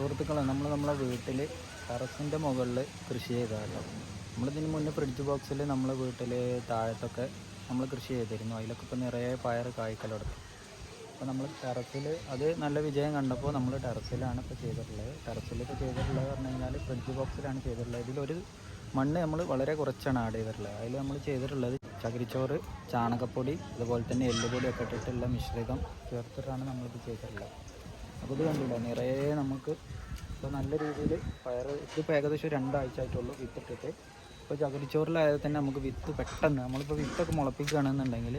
സുഹൃത്തുക്കളെ നമ്മൾ നമ്മളെ വീട്ടിൽ ടെറസിന്റെ മുകളിൽ കൃഷി ചെയ്താലോ. നമ്മളിതിന് മുന്നേ ഫ്രിഡ്ജ് ബോക്സിൽ നമ്മളെ വീട്ടിൽ താഴത്തൊക്കെ നമ്മൾ കൃഷി ചെയ്തിരുന്നു. അതിലൊക്കെ ഇപ്പോൾ നിറയെ പയർ കായ്ക്കലോടത്തി അപ്പോൾ നമ്മൾ ടെറസിൽ അത് നല്ല വിജയം കണ്ടപ്പോൾ നമ്മൾ ടെറസിലാണ് ഇപ്പോൾ ചെയ്തിട്ടുള്ളത്. ടെറസിൽ ഇപ്പോൾ ചെയ്തിട്ടുള്ളത് പറഞ്ഞു കഴിഞ്ഞാൽ ഫ്രിഡ്ജ് ബോക്സിലാണ് ചെയ്തിട്ടുള്ളത്. ഇതിലൊരു മണ്ണ് നമ്മൾ വളരെ കുറച്ചാണ് ആഡ് ചെയ്തിട്ടുള്ളത്. അതിൽ നമ്മൾ ചെയ്തിട്ടുള്ളത് ചകിരിച്ചോറ് ചാണകപ്പൊടി അതുപോലെ തന്നെ എല്ലുപൊടിയൊക്കെ ഇട്ടിട്ടുള്ള മിശ്രിതം ചേർത്തിട്ടാണ് നമ്മളിത് ചെയ്തിട്ടുള്ളത്. അപ്പോൾ ഇത് കണ്ടില്ലേ? നിറയെ നമുക്ക് ഇപ്പോൾ നല്ല രീതിയിൽ പയർ ഇതിപ്പോൾ ഏകദേശം രണ്ടാഴ്ച ആയിട്ടുള്ളൂ വിത്തിട്ടിട്ട്. ഇപ്പോൾ ചകിരിച്ചോറിലായത് തന്നെ നമുക്ക് വിത്ത് പെട്ടെന്ന് നമ്മളിപ്പോൾ വിത്തൊക്കെ മുളപ്പിക്കുകയാണെന്നുണ്ടെങ്കിൽ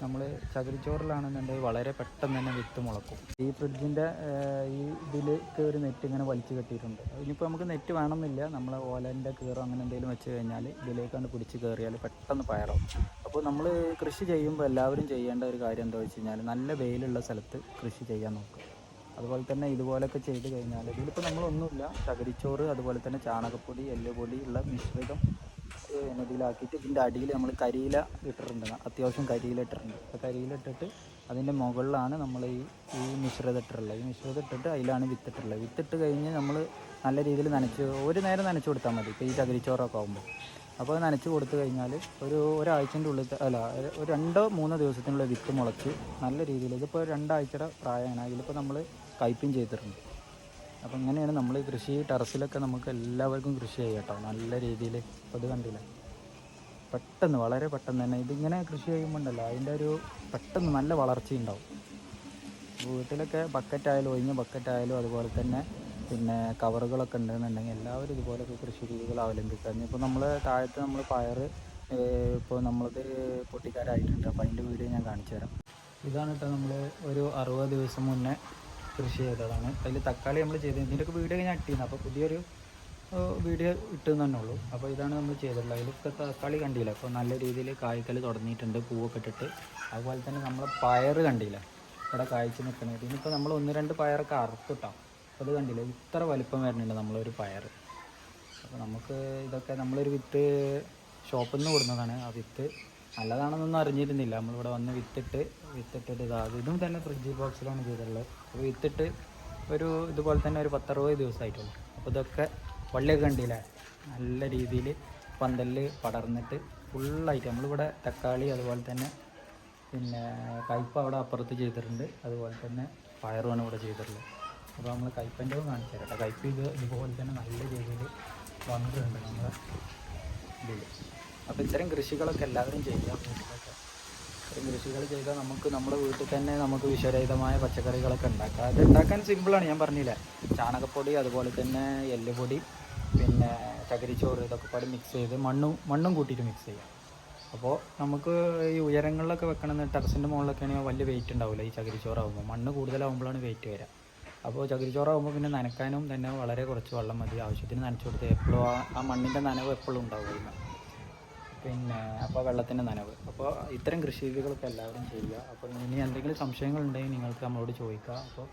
നമ്മൾ ചകിരിച്ചോറിലാണെന്നുണ്ടെങ്കിൽ വളരെ പെട്ടെന്ന് തന്നെ വിത്ത് മുളക്കും. ഈ ഫ്രിഡ്ജിന്റെ ഈ ഇതിലേക്ക് ഒരു നെറ്റ് ഇങ്ങനെ വലിച്ചു കെട്ടിയിട്ടുണ്ട്. ഇനിയിപ്പോൾ നമുക്ക് നെറ്റ് വേണമെന്നില്ല. നമ്മൾ ഓലന്റെ കീറോ അങ്ങനെ എന്തെങ്കിലും വെച്ച് കഴിഞ്ഞാൽ ഇതിലേക്കാണ്ട് പിടിച്ച് കയറിയാൽ പെട്ടെന്ന് പയറാവും. അപ്പോൾ നമ്മൾ കൃഷി ചെയ്യുമ്പോൾ എല്ലാവരും ചെയ്യേണ്ട ഒരു കാര്യം എന്താ വെച്ച് കഴിഞ്ഞാൽ നല്ല വെയിലുള്ള സ്ഥലത്ത് കൃഷി ചെയ്യാൻ നോക്കുക. അതുപോലെ തന്നെ ഇതുപോലൊക്കെ ചെയ്ത് കഴിഞ്ഞാൽ ഇതിലിപ്പോൾ നമ്മളൊന്നുമില്ല. ചകിരിച്ചോറ് അതുപോലെ തന്നെ ചാണകപ്പൊടി എല്ലുപൊടി ഉള്ള മിശ്രിതം എന്നതിലാക്കിയിട്ട് ഇതിന്റെ അടിയിൽ നമ്മൾ കരിയില ഇട്ടിട്ടുണ്ട്. അത്യാവശ്യം കരിയില ഇട്ടിട്ടുണ്ട്. അപ്പോൾ കരിയില ഇട്ടിട്ട് അതിന്റെ മുകളിലാണ് നമ്മൾ ഈ ഈ മിശ്രിതം ഇട്ടിട്ടുള്ളത്. ഈ മിശ്രിതം ഇട്ടിട്ട് അതിലാണ് വിത്തിട്ടുള്ളത്. വിത്തിട്ട് കഴിഞ്ഞ് നമ്മൾ നല്ല രീതിയിൽ നനച്ച് ഒരു നേരം നനച്ച് കൊടുത്താൽ മതി. ഇപ്പോൾ ഈ ചകിരിച്ചോറൊക്കെ ആകുമ്പോൾ അപ്പോൾ നനച്ച് കൊടുത്തു കഴിഞ്ഞാൽ ഒരു ഒരാഴ്ചന്റെ ഉള്ളിൽ അല്ല ഒരു രണ്ടോ മൂന്നോ ദിവസത്തിനുള്ള വിത്ത് മുളച്ച് നല്ല രീതിയിൽ ഇതിപ്പോൾ രണ്ടാഴ്ചയുടെ പ്രായമാണ്. അതിലിപ്പോൾ നമ്മൾ കയ്പും ചെയ്തിട്ടുണ്ട്. അപ്പോൾ ഇങ്ങനെയാണ് നമ്മൾ കൃഷി ടെറസിലൊക്കെ നമുക്ക് എല്ലാവർക്കും കൃഷി ചെയ്യാം കേട്ടോ. നല്ല രീതിയിൽ അത് കണ്ടില്ല? പെട്ടെന്ന് വളരെ പെട്ടെന്ന് തന്നെ. ഇതിങ്ങനെ കൃഷി ചെയ്യുമ്പോൾ ഉണ്ടല്ലോ അതിന്റെ ഒരു പെട്ടെന്ന് നല്ല വളർച്ചയുണ്ടാവും വീട്ടിലൊക്കെ ബക്കറ്റായാലും ഒഴിഞ്ഞ ബക്കറ്റായാലും അതുപോലെ തന്നെ പിന്നെ കവറുകളൊക്കെ ഉണ്ടെന്നുണ്ടെങ്കിൽ എല്ലാവരും ഇതുപോലൊക്കെ കൃഷി രീതികൾ അവലംബിക്കുക. ഇപ്പോൾ നമ്മൾ താഴത്ത് നമ്മൾ പയർ ഇപ്പോൾ നമ്മളത് പൊട്ടിക്കാരായിട്ടുണ്ട്. അപ്പോൾ അതിന്റെ വീഡിയോ ഞാൻ കാണിച്ചു തരാം ഇതാണ് കേട്ടോ നമ്മൾ ഒരു അറുപത് ദിവസം മുന്നേ കൃഷി ചെയ്തതാണ്. അതിൽ തക്കാളി നമ്മൾ ചെയ്തത് ഇതിന്റെയൊക്കെ വീഡിയോ ഞാൻ ഇട്ടിരുന്നു അപ്പോൾ പുതിയൊരു വീഡിയോ ഇട്ടെന്ന് തന്നെ ഉള്ളൂ. അപ്പോൾ ഇതാണ് നമ്മൾ ചെയ്തിട്ടുള്ളത്. അതിലൊക്കെ തക്കാളി കണ്ടില്ല? അപ്പോൾ നല്ല രീതിയിൽ കായ്ക്കൽ തുടങ്ങിയിട്ടുണ്ട്. പൂവൊക്കെ ഇട്ടിട്ട്. അതുപോലെ തന്നെ നമ്മൾ പയർ കണ്ടില്ല? ഇവിടെ കായ്ച്ച് നിൽക്കണത് ഇനിയിപ്പോൾ നമ്മൾ ഒന്ന് രണ്ട് പയറൊക്കെ അറുത്തിട്ടാം. അപ്പോൾ അത് കണ്ടില്ല? ഇത്ര വലിപ്പം വരുന്നുണ്ട് നമ്മളൊരു പയർ അപ്പോൾ നമുക്ക് ഇതൊക്കെ നമ്മളൊരു വിത്ത് ഷോപ്പിൽ നിന്ന് കൊടുക്കുന്നതാണ് ആ വിത്ത് നല്ലതാണെന്നൊന്നും അറിഞ്ഞിരുന്നില്ല. നമ്മളിവിടെ വന്ന് വിത്തിട്ട് വിത്തിട്ടിട്ട് ഇതാ ഇതും തന്നെ ഫ്രിഡ്ജ് ബോക്സിലാണ് ചെയ്തിട്ടുള്ളത്. അപ്പോൾ വിത്തിട്ട് ഒരു ഇതുപോലെ തന്നെ ഒരു പത്തറുപത് ദിവസമായിട്ടുള്ളൂ. അപ്പോൾ ഇതൊക്കെ വള്ളിയൊക്കെ കണ്ടില്ലേ? നല്ല രീതിയിൽ പന്തലിൽ പടർന്നിട്ട് ഫുള്ളായിട്ട് നമ്മളിവിടെ തക്കാളി അതുപോലെ തന്നെ പിന്നെ കയ്പ അവിടെ അപ്പുറത്ത് ചെയ്തിട്ടുണ്ട്. അതുപോലെ തന്നെ പയറുമാണ് ഇവിടെ ചെയ്തിട്ടുള്ളത്. അപ്പോൾ നമ്മൾ കയ്പന്റെ കാണിച്ചു തരാം കേട്ടോ. കയ്പ് ഇത് ഇതുപോലെ തന്നെ നല്ല രീതിയിൽ വന്നിട്ടുണ്ട് നമ്മുടെ ഇതിൽ അപ്പോൾ ഇത്തരം കൃഷികളൊക്കെ എല്ലാവരും ചെയ്യാം ഇത്തരം കൃഷികൾ ചെയ്താൽ നമുക്ക് നമ്മുടെ വീട്ടിൽ തന്നെ നമുക്ക് വിഷരഹിതമായ പച്ചക്കറികളൊക്കെ ഉണ്ടാക്കാം. അത് ഉണ്ടാക്കാൻ സിമ്പിളാണ് ഞാൻ പറഞ്ഞില്ലേ. ചാണകപ്പൊടി അതുപോലെ തന്നെ എല്ലുപൊടി പിന്നെ ചകിരിച്ചോറ് ഇതൊക്കെ പാടി മിക്സ് ചെയ്ത് മണ്ണും മണ്ണും കൂട്ടിയിട്ട് മിക്സ് ചെയ്യാം. അപ്പോൾ നമുക്ക് ഈ ഉയരങ്ങളിലൊക്കെ വെക്കണമെന്ന് ടെറസിന്റെ മുകളിലൊക്കെ ആണെങ്കിൽ വലിയ വെയിറ്റ് ഉണ്ടാവില്ല ഈ ചകിരിച്ചോറാകുമ്പോൾ മണ്ണ് കൂടുതലാകുമ്പോഴാണ് വെയിറ്റ് വരിക അപ്പോൾ ചകിരിച്ചോറാകുമ്പോൾ പിന്നെ നനക്കാനും തന്നെ വളരെ കുറച്ച് വെള്ളം മതി. ആവശ്യത്തിന് നനച്ചു കൊടുത്ത് എപ്പോഴും ആ മണ്ണിന്റെ നനവ് എപ്പോഴും ഉണ്ടാവും അതിന് പിന്നെ അപ്പോൾ വെള്ളത്തിന്റെ നനവ്. അപ്പോൾ ഇത്തരം കൃഷി രീതികളൊക്കെ എല്ലാവരും ചെയ്യുക. അപ്പോൾ ഇനി എന്തെങ്കിലും സംശയങ്ങൾ ഉണ്ടെങ്കിൽ നിങ്ങൾക്ക് നമ്മളോട് ചോദിക്കുക അപ്പോൾ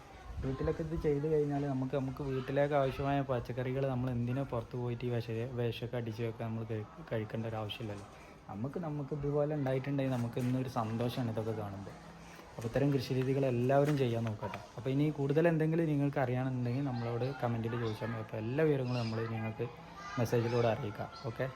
വീട്ടിലൊക്കെ ഇത് ചെയ്ത് കഴിഞ്ഞാൽ നമുക്ക് നമുക്ക് വീട്ടിലേക്ക് ആവശ്യമായ പച്ചക്കറികൾ നമ്മൾ എന്തിനാ പുറത്ത് പോയിട്ട് ഈ വിഷ വിഷമൊക്കെ അടിച്ച് വെക്കാൻ നമ്മൾ കഴിക്കേണ്ട ഒരു ആവശ്യമില്ലല്ലോ. നമുക്ക് നമുക്ക് ഇതുപോലെ ഉണ്ടായിട്ടുണ്ടെങ്കിൽ നമുക്ക് ഇന്നൊരു സന്തോഷമാണ് ഇതൊക്കെ കാണുമ്പോൾ. അപ്പോൾ ഇത്തരം കൃഷി രീതികൾ എല്ലാവരും ചെയ്യാൻ നോക്കട്ടെ. അപ്പോൾ ഇനി കൂടുതൽ എന്തെങ്കിലും നിങ്ങൾക്ക് അറിയണമെന്നുണ്ടെങ്കിൽ നമ്മളോട് കമന്റിൽ ചോദിച്ചാൽ മതി. അപ്പോൾ എല്ലാ വിവരങ്ങളും നമ്മൾ നിങ്ങൾക്ക് മെസ്സേജിലൂടെ അറിയിക്കാം. ഓക്കെ